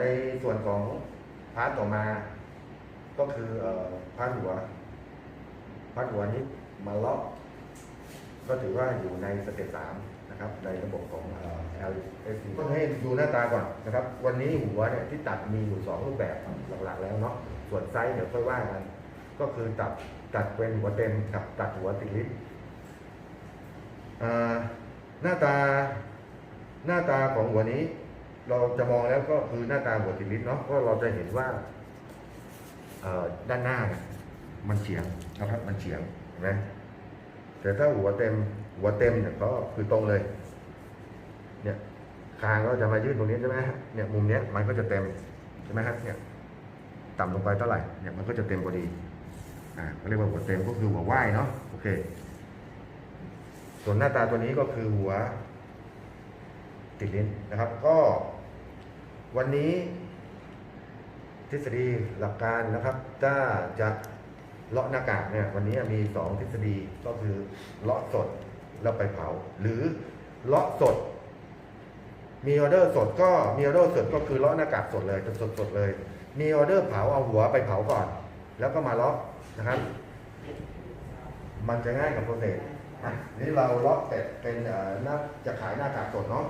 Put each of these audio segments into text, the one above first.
ในส่วนของพาร์ทต่อมา ก็คืออพาร์ทหัวพาร์ทหัวนี้มาล็อกก็ถือว่าอยู่ในสเต็ปสามนะครับ ในระบบของเอ่อ LSD ก็ให้ดูหน้าตาก่อนนะครับ วันนี้หัวเนี่ยที่ตัดมีอยู่สองรูปแบบหลักๆแล้วเนาะส่วนไซส์เดี๋ยวค่อยว่ากัน ก็คือตัดตัดเป็นหัวเต็มกับตัดหัวติดลิฟหน้าตาหน้าตาของหัวนี้ เราจะมองแล้วก็คือหน้าตาหัวติดลิฟต์เนาะเพราะเราจะเห็นว่าด้านหน้าเนี่ยมันเฉียงนะครับ มันเฉียงนไหมแต่ถ้าหัวเต็มหัวเต็มเนี่ยก็คือตรงเลย เนี่ยคางก็จะมายื่นตรงนี้ใช่ไหมฮะเนี่ยมุมเนี้ยมันก็จะเต็มใช่ไหมฮะเนี่ยต่ำลงไปเท่าไหร่เนี่ยมันก็จะเต็มพอดีอ่าเขาเรียกว่าหัวเต็มก็คือหัวว่ายเนาะโอเค ส่วนหน้าตาตัวนี้ก็คือหัวติดลิ้นนะครับ ก็ วันนี้ทฤษฎีหลักการนะครับ ถ้าจะเลาะหน้ากากเนี่ยวันนี้มีสองทฤษฎีก็คือเลาะสดแล้วไปเผา หรือเลาะสด มีออเดอร์สดก็มีออเดอร์สดก็คือเลาะหน้ากากสดเลยสดสดๆเลย มีออเดอร์เผาเอาหัวไปเผาก่อน แล้วก็มาเลาะนะครับ มันจะง่ายกับโปรเซสอะนี่เราเลาะเสร็จเป็นหน้าจะขายหน้ากากสดเนาะ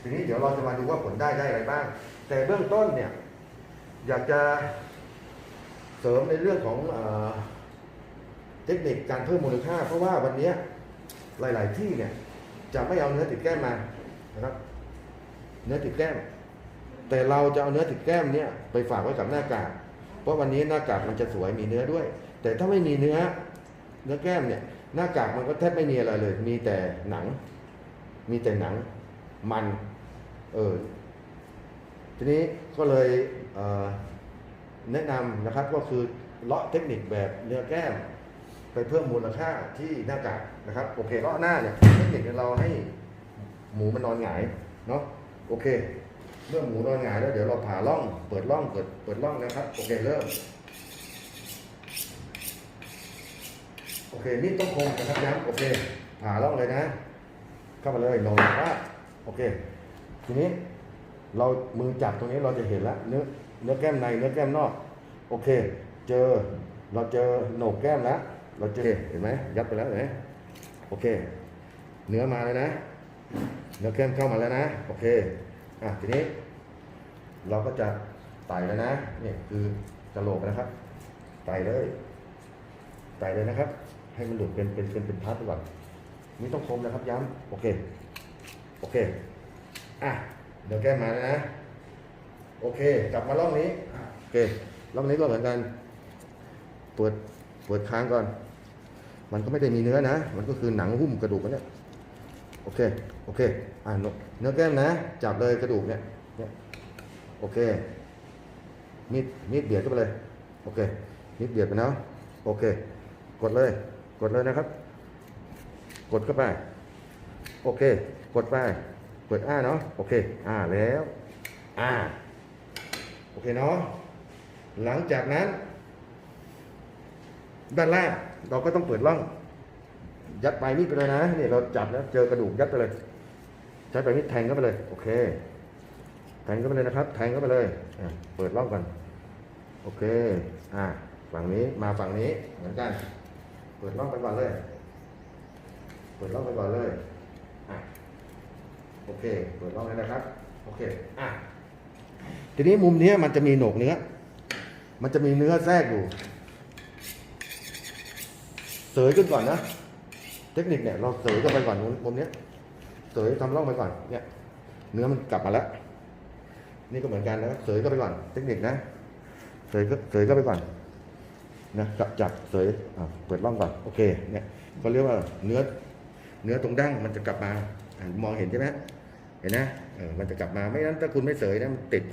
ทีนี้เดี๋ยวเราจะมาดูว่าผลได้ได้อะไรบ้าง แต่เบื้องต้นเนี่ย อยากจะเสริมในเรื่องของเอเทคนิคการเพิ่มมูลค่า เพราะว่าวันนี้หลาย ๆ ที่เนี่ย จะไม่เอาเนื้อติดแก้มมานะครับ เนื้อติดแก้ม แต่เราจะเอาเนื้อติดแก้มเนี่ยไปฝากไว้กับหน้ากาก เพราะวันนี้หน้ากากมันจะสวยมีเนื้อด้วย แต่ถ้าไม่มีเนื้อเนื้อแก้มเนี่ย หน้ากากมันก็แทบไม่มีอะไรเลย มีแต่หนัง มีแต่หนัง มัน เออ ทีนี้ก็เลยเแนะนำนะครับก็คือเลาะเทคนิคแบบเนื้อแก้ม ไปเพิ่มมูลค่าที่หน้ากากนะครับโอเคเลาะหน้าเนี่ยเทคนิคเราให้หมูมันนอนหงายเนาะโอเค เมื่อหมูนอนหงายแล้วเดี๋ยวเราผ่าร่อง เปิดร่องเปิดเปิดร่องนะครับโอเคเริ่มโอเคนี่ต้องคมนะครับย้ำโอเคผ่าร่องเลยนะ เข้ามาเลยลงว่าโอเค ทีนี้ เรามือจับตรงนี้เราจะเห็นแล้วเนื้อเนื้อแก้มในเนื้อแก้มนอก โอเค เจอเราเจอโหนกแก้มแล้วเราเจอเห็นไหมยัดไปแล้วเห็นไหมโอเค เนื้อมาเลยนะ เนื้อแก้มเข้ามาแล้วนะ โอเคอะทีนี้ เราก็จะไต่แล้วนะนี่คือกระโหลกนะครับไต่เลยไต่เลยนะครับ ให้มันหลุดเป็นเป็นเป็นเป็นพาร์ทไปก่อนนี่ต้องคมนะครับย้ำโอเค โอเค อะ เดี๋ยวแก้มาแล้วนะ โอเค กลับมาล่องนี้ โอเค ล่องนี้ก็เหมือนกัน เปิด เปิดค้างก่อน มันก็ไม่ได้มีเนื้อนะ มันก็คือหนังหุ้มกระดูกมันเนี่ย โอเค โอเค อ่าเนื้อแก้มนะ จับเลยกระดูกเนี่ย เนี่ย โอเค มีด มีดเบียดเข้าไปเลย โอเค มีดเบียดไปเนาะ โอเค กดเลย กดเลยนะครับ กดเข้าไป โอเค กดไป เปิดอ้าเนาะโอเคอ่าแล้วอ่าโอเคเนาะหลังจากนั้น ด้านล่างเราก็ต้องเปิดร่อง ยัดไปลายมีดไปเลยนะนี่เราจับแล้วเจอกระดูกยัดไปเลย ใช้ไปลายมีดแทงเข้าไปเลย โอเค แทงเข้าไปเลยนะครับ แทงเข้าไปเลยเปิดร่องก่อนโอเคอ่าฝั่งนี้มาฝั่งนี้เหมือนกัน เปิดร่องไปก่อนเลย เปิดร่องไปก่อนเลย โอเค เปิดร่องเลยนะครับ โอเค อะ ทีนี้มุมนี้มันจะมีโหนกเนื้อ มันจะมีเนื้อแทรกอยู่ เสยขึ้นก่อนนะ เทคนิคเนี่ยเราเสยกันไปก่อนมุมมุมนี้เสยทำร่องไปก่อน เนี่ย เนื้อมันกลับมาแล้ว นี่ก็เหมือนกันนะเสยก็ไปก่อน เทคนิคนะ เสยก็เสยก็ไปก่อน นะจับจับเสยอะเปิดร่องก่อน โอเค เนี่ยเขาเรียกว่าเนื้อ เนื้อตรงดั้งมันจะกลับมามองเห็นใช่ไหม เห็นนะมันจะกลับมาไม่งั้นถ้าคุณไม่เสยนะมันติด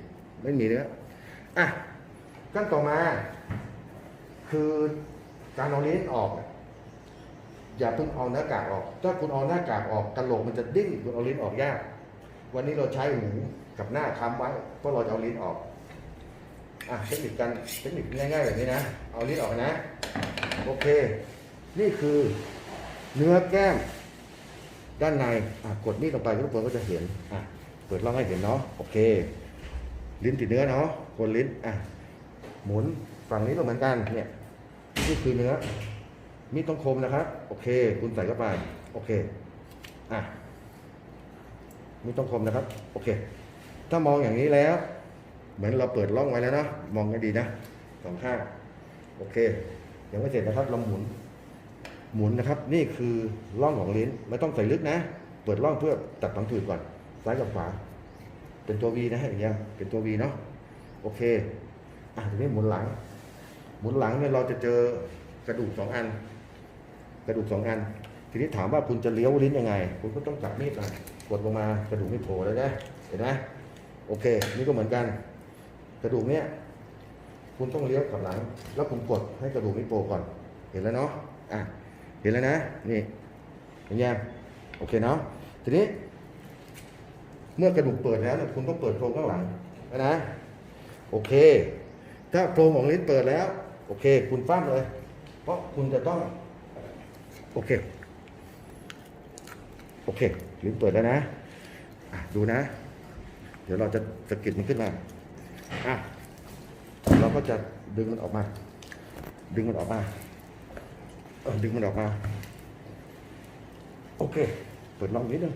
ไม่มีเนื้ออะขั้นต่อมา คือการเอาลิ้นออก อย่าเพิ่งเอาหน้ากากออก ถ้าคุณเอาหน้ากากออกกระโหลกมันจะดิ้นคุณเอาลิ้นออกยาก วันนี้เราใช้หูกับหน้าค้ำไว้เพราะเราจะเอาลิ้นออกอะเทคนิคการเทคนิคง่ายๆแบบนี้นะ เอาลิ้นออกนะ โอเค นี่คือเนื้อแก้ม ด้านในกดมีดลงไปทุกคนก็จะเห็นเปิดร่องให้เห็นเนาะโอเค ลิ้นติดเนื้อเนาะคนลิ้นอะหมุนฝั่งนี้ก็เหมือนกันเนี่ยนี่คือเนื้อมีดต้องคมนะครับ โอเค คุณใส่เข้าไป โอเคอะมีดต้องคมนะครับ โอเค ถ้ามองอย่างนี้แล้ว เหมือนเราเปิดร่องไว้แล้วเนาะมองกันดีนะสองข้างโอเคยังไม่เสร็จนะครับเราหมุน หมุนนะครับ นี่คือร่องของลิ้นไม่ต้องใส่ลึกนะ เปิดร่องเพื่อตัดผังผืดก่อน ซ้ายกับขวา เป็นตัว V นะฮะอย่างเงี้ยเป็นตัว V เนาะโอเคอะทีนี้หมุนหลัง หมุนหลังเนี่ยเราจะเจอกระดูกสองอัน กระดูกสองอัน ทีนี้ถามว่าคุณจะเลี้ยวลิ้นยังไง คุณก็ต้องจับมีดมากดลงมากระดูกไม่โผล่แล้วนะเห็นไหมโอเค นี่ก็เหมือนกัน กระดูกเนี้ยคุณต้องเลี้ยวกลับหลัง แล้วคุณกดให้กระดูกไม่โผล่ก่อน เห็นแล้วเนาะอะ เห็นแล้วนะนี่เห็นยังโอเคเนาะทีนี้ เมื่อกระดูกเปิดแล้วคุณต้องเปิดโพรงข้างหลังนะนะโอเค ถ้าโพรงของลิ้นเปิดแล้ว โอเค คุณฟ้ามเลย เพราะคุณจะต้อง โอเค โอเค ลิ้นเปิดแล้วนะอะดูนะ เดี๋ยวเราจะสะกิดมันขึ้นมาอะเราก็จะดึงมันออกมา ดึงมันออกมา ดึงมันออกมา โอเค เปิดลองนิดนึง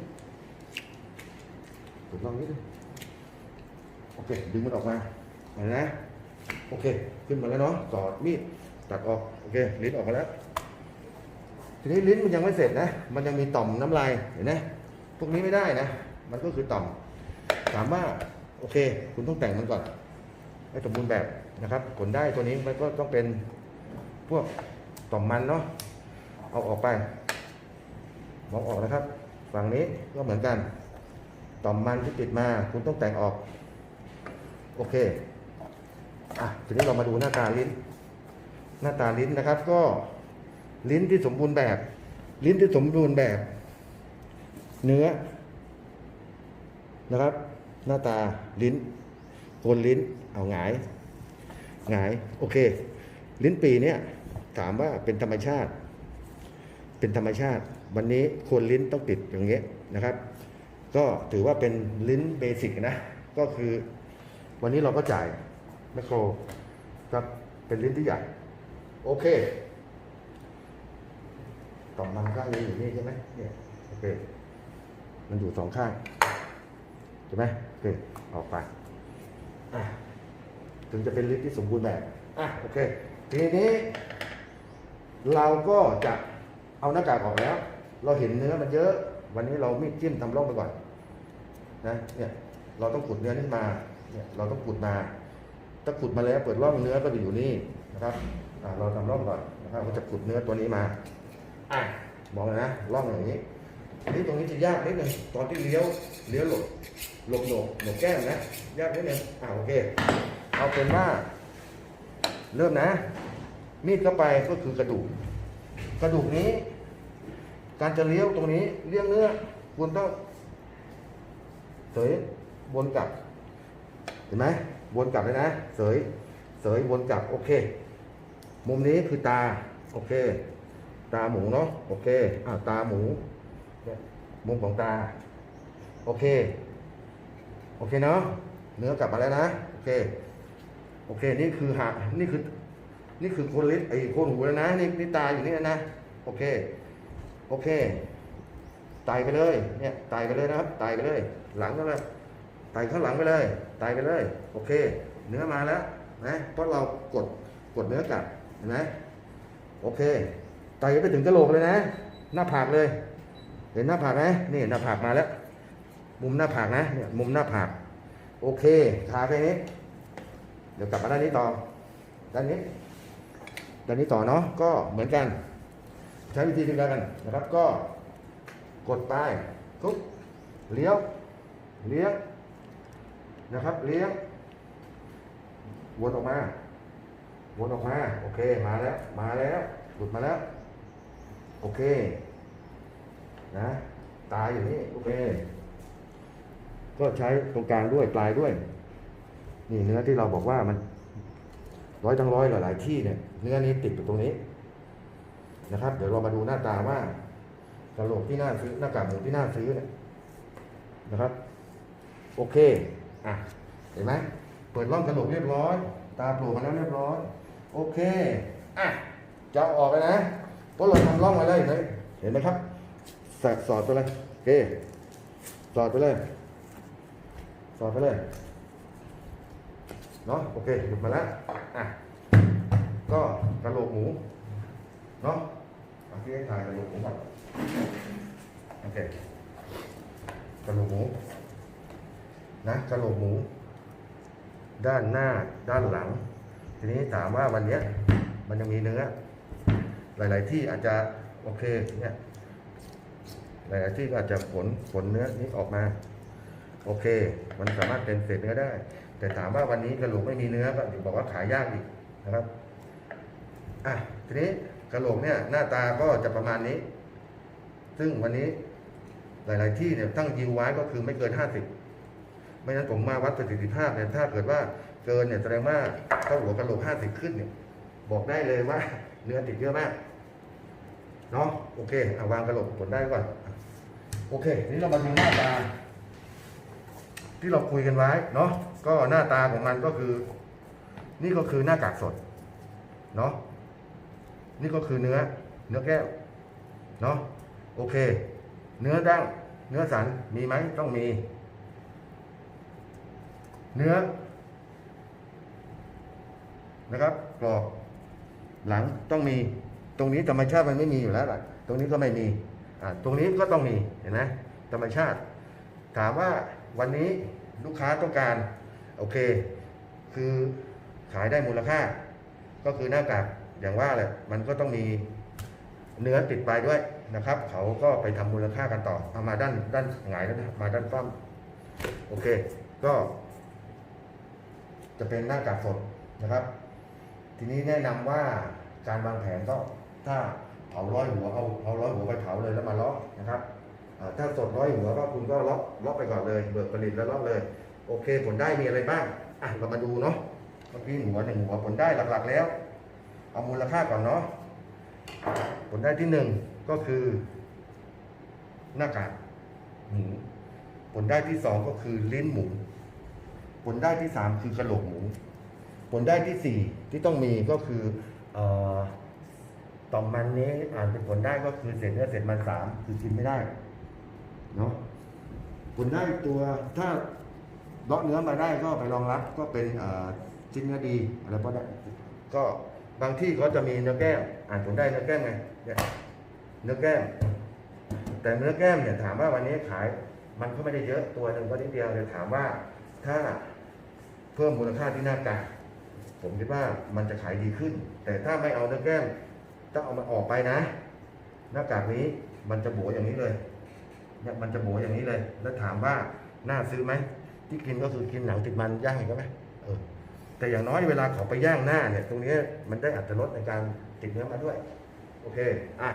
ถูกต้องนิดนึงโอเค ดึงมันออกมาเห็นนะ โอเค ขึ้นมาแล้วเนาะสอดมีดตัดออก โอเค ลิ้นออกมาแล้ว ทีนี้ลิ้นมันยังไม่เสร็จนะ มันยังมีต่อมน้ำลาย เห็นไหมพวกนี้ไม่ได้นะ มันก็คือต่อม ถามว่า โอเค คุณต้องแต่งมันก่อนให้สมบูรณ์แบบนะครับ ผลได้ตัวนี้มันก็ต้องเป็นพวก ต่อมมันเนาะเอาออกไปมองออกนะครับ ฝั่งนี้ก็เหมือนกัน ต่อมมันที่ติดมาคุณต้องแต่งออก โอเคอะทีนี้เรามาดูหน้าตาลิ้น หน้าตาลิ้นนะครับ ก็ลิ้นที่สมบูรณ์แบบ ลิ้นที่สมบูรณ์แบบ เนื้อนะครับ หน้าตาลิ้นโคนลิ้นเอาหงายหงายโอเค ลิ้นปีเนี้ย ถามว่าเป็นธรรมชาติ เป็นธรรมชาติ วันนี้โคนลิ้นต้องติดอย่างเงี้ยนะครับ ก็ถือว่าเป็นลิ้นเบสิกนะ ก็คือวันนี้เราก็จ่ายแมคโครครับเป็นลิ้นที่ใหญ่ โอเคต่อมมันข้างนี้อยู่นี่ใช่ไหมเนี่ยโอเค มันอยู่สองข้างใช่ไหมโอเคออกไปถึงจะเป็นลิ้นที่สมบูรณ์แบบอะโอเค ทีนี้ เราก็จะเอาหน้ากากออกแล้ว เราเห็นเนื้อมันเยอะ วันนี้เรามีดจิ้มทำร่องไปก่อนนะเนี่ยเราต้องขุดเนื้อนี้มาเนี่ยเราต้องขุดมา ถ้าขุดมาแล้วเปิดร่องเนื้อก็จะอยู่นี่นะครับเราทำร่องก่อนนะครับเราจะขุดเนื้อตัวนี้มาอะมองเลยนะร่องอย่างนี้นนี้ตรงนี้จะยากนิดนึงตอนที่เลี้ยวเลี้ยวหลบหลบโหนกโหนกแก้มนะยากนิดนึงอ่าโอเค เอาเป็นว่าเริ่มนะ มีดเข้าไปก็คือกระดูก กระดูกนี้ การจะเลี้ยวตรงนี้เลี้ยงเนื้อคุณต้องเสยวนกลับ เห็นไหมวนกลับเลยนะ เสย เสยวนกลับ โอเค มุมนี้คือตา โอเค ตาหมูเนาะ โอเค อ่าตาหมู มุมของตา โอเค โอเคเนาะ เนื้อกลับมาแล้วนะ โอเค โอเค นี่คือหานี่คือ นี่คือโคนลิ้นไอ้โคนหูแล้วนะนี่นี่ตาอยู่นี่นะ โอเค โอเคตายไปเลย เนี่ยตายไปเลยนะครับตายไปเลย หลังก็เลยไต่ข้างหลังไปเลยไต่ไปเลย โอเค เนื้อมาแล้วนะเพราะเรากดกดเนื้อกลับเห็นไหมโอเคไต่ไปถึงกระโหลกเลยนะ หน้าผากเลย เห็นหน้าผากไหมนี่หน้าผากมาแล้ว มุมหน้าผากนะเนี่ยมุมหน้าผาก โอเคขาแค่นี้ เดี๋ยวกลับมาด้านนี้ต่อด้านนี้ ด้านนี้ต่อเนาะก็เหมือนกัน ใช้วิธีเดียวกันนะครับก็กดไปทุบเลี้ยวเลี้ยงนะครับเลี้ยงวนออกมาวนออกมา โอเคมาแล้ว มาแล้วหลุดมาแล้ว โอเค นะ ตายอยู่นี่ โอเค ก็ใช้ตรงกลางด้วยปลายด้วย นี่เนื้อที่เราบอกว่ามัน ร้อยทั้งร้อยหลาย ๆ ที่เนี่ยเนื้อนี้ติดอยู่ตรงนี้นะครับ เดี๋ยวเรามาดูหน้าตาว่ากระโหลกที่น่าซื้อหน้ากากหมูที่น่าซื้อเนี่ยนะครับ โอเคอะเห็นไหมเปิดร่องกระโหลกเรียบร้อย ตาโผล่มาแล้วเรียบร้อย โอเคอะจะออกไปนะเพราะเราทำร่องไว้แล้วเห็นไหมเห็นไหมครับสอดสอดไปเลยโอเคสอดไปเลยสอดไปเลย เนาะโอเคหยุดมาแล้วอะก็กระโหลกหมูเนาะเอาที่ให้ถ่ายกระโหลกหมูก่อนโอเคกระโหลกหมูนะกระโหลกหมู ด้านหน้าด้านหลัง ทีนี้ถามว่าวันเนี้ยมันยังมีเนื้อ หลาย ๆ ที่อาจจะโอเคเนี่ยหลายๆที่อาจจะผลผลเนื้อนี้ออกมา โอเค มันสามารถเป็นเศษเนื้อได้ แต่ถามว่าวันนี้กระโหลกไม่มีเนื้อก็บอกว่าขายยากอีกนะครับอะทีนี้กระโหลกเนี่ยหน้าตาก็จะประมาณนี้ ซึ่งวันนี้หลาย ๆ ที่เนี่ยตั้งยิวไว้ก็คือไม่เกิน50ไม่งั้นผมมาวัดประสิทธิภาพเนี่ยถ้าเกิดว่าเกินเนี่ยแสดงว่าถ้าหัวกระโหลก50ขึ้นเนี่ย บอกได้เลยว่า เนื้อติดเยอะมากเนาะโอเคเอาวางกระโหลกผลได้ก่อนโอเค นี้เรามาดูหน้าตาที่เราคุยกันไว้เนาะก็หน้าตาของมันก็คือ นี่ก็คือหน้ากากสดเนาะนี่ก็คือเนื้อ เนื้อแก้วเนาะโอเค เนื้อดั้งเนื้อสันมีไหมต้องมี เนื้อ นะครับกรอบหลังต้องมี ตรงนี้ธรรมชาติมันไม่มีอยู่แล้วล่ะตรงนี้ก็ไม่มีอ่าตรงนี้ก็ต้องมีเห็นไหมธรรมชาติ ถามว่าวันนี้ลูกค้าต้องการ โอเค คือขายได้มูลค่า ก็คือหน้ากากอย่างว่าแหละมันก็ต้องมีเนื้อติดไปด้วยนะครับ เขาก็ไปทำมูลค่ากันต่อเอามาด้านด้านหงายแล้วมาด้านป้อมโอเค ก็ จะเป็นหน้ากากสดนะครับ ทีนี้แนะนำว่าการวางแผนก็ถ้าเผาร้อยหัวเอาเอาร้อยหัวไปเผาเลยแล้วมาล็อกนะครับถ้าสดร้อยหัวก็คุณก็ล็อกล็อกไปก่อนเลยเบิกผลิตแล้วล็อกเลย โอเค ผลได้มีอะไรบ้าง อะ เรามาดูเนาะ เมื่อกี้หัวหนึ่งหัวผลได้หลักๆแล้ว เอามูลค่าก่อนเนาะ ผลได้ที่หนึ่งก็คือ หน้ากากหมู ผลได้ที่สองก็คือลิ้นหมู ผลได้ที่สามคือกระโหลกหมู ผลได้ที่สี่ที่ต้องมีก็คือเอ่อต่อมมันนี้อ่านเป็นผลได้ก็คือเศษเนื้อเศษมันสามคือกินไม่ได้ เนาะผลได้ตัวถ้า เลาะเนื้อมาได้ก็ไปรองรับก็เป็นชิ้นเนื้อดีอะไรพวกนั้ก็บางที่เขาจะมีเนื้อแก้ม อ่านผลได้เนื้อแก้มไงเนี่ยเนื้อแก้ม แต่เนื้อแก้มเนี่ยถามว่าวันนี้ขาย มันก็ไม่ได้เยอะตัวหนึ่งก็นิดเดียวเลยถามว่าถ้าเพิ่มมูลค่าที่หน้ากากผมคิดว่ามันจะขายดีขึ้น แต่ถ้าไม่เอาเนื้อแก้มต้องเอามันออกไปนะ หน้ากากนี้มันจะโบอย่างนี้เลยเนี่ยมันจะโบอย่างนี้เลย แล้วถามว่าน่าซื้อไหม ที่กินก็คือกินหนังติดมันย่างก็ไหมเออแต่อย่างน้อยเวลาเขาไปย่างหน้าเนี่ย ตรงนี้มันได้อัตรสในการติดเนื้อมาด้วย โอเคอะ